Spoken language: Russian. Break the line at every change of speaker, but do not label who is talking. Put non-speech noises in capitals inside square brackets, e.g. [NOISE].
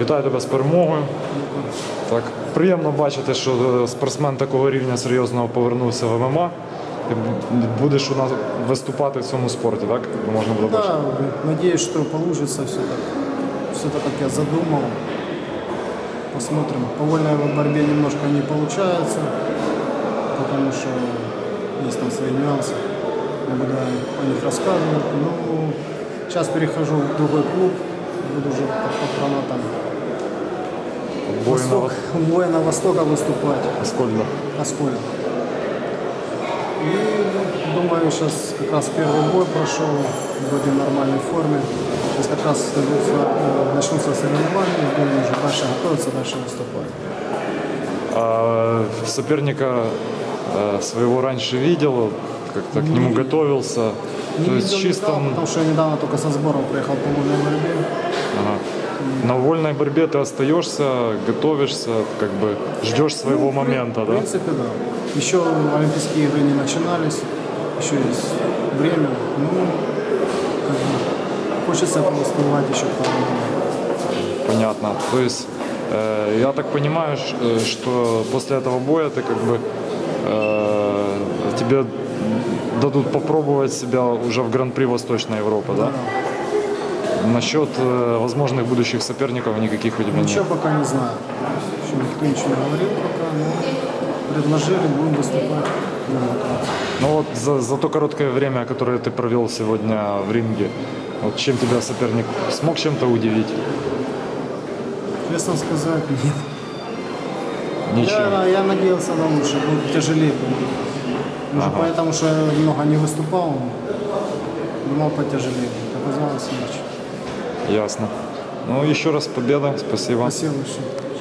Вітаю тебе з перемогою. Так, приємно бачити, що е, спортсмен такого рівня серйозного повернувся в ММА. Ти будеш у нас виступати в цьому спорті, так? Можна буде бачити.
Да, надеюсь, что получится все так, все так, как я задумал. Посмотрим. По вольной борьбе немножко не получается, потому что есть там свои нюансы. Я буду о них рассказывать. Ну, сейчас перехожу в другой клуб, буду уже по патронатам
Бой
Восток, воина Востока выступать.
на Аскольда.
Осколь. И думаю, сейчас как раз первый бой прошел, вроде в нормальной форме. Сейчас как раз э, начнутся соревнования, будем уже дальше готовиться, дальше выступать.
А соперника э, своего раньше видел, как-то к нему готовился.
Не
То есть
видел, не
чисто
знал, потому что я недавно только со сбором приехал по вольной борьбе.
ага. На вольной борьбе ты остаешься, готовишься, как бы ждешь своего
Ну, в
момента,
В
да?
принципе, да. Еще Олимпийские игры не начинались, еще есть время. Ну, как бы, хочется повыступать еще пару
Понятно. То есть э, я так понимаю, э, что после этого боя ты как бы э, тебе дадут попробовать себя уже в Гран-при Восточной Европы, да? Насчет э, возможных будущих соперников никаких у тебя
Ничего
нет.
пока не знаю. Еще никто ничего не говорил пока, но предложили, будем выступать.
Ну вот за, за то короткое время, которое ты провел сегодня в ринге, вот чем тебя соперник смог чем-то удивить?
Честно сказать, [LAUGHS] нет.
Ничем.
Я, я надеялся на лучшее, будет тяжелее. будет. Может, поэтому, что я много не выступал, думал потяжелее. Оказалось легче.
Ясно. Ну еще раз победа, спасибо.
Спасибо большое.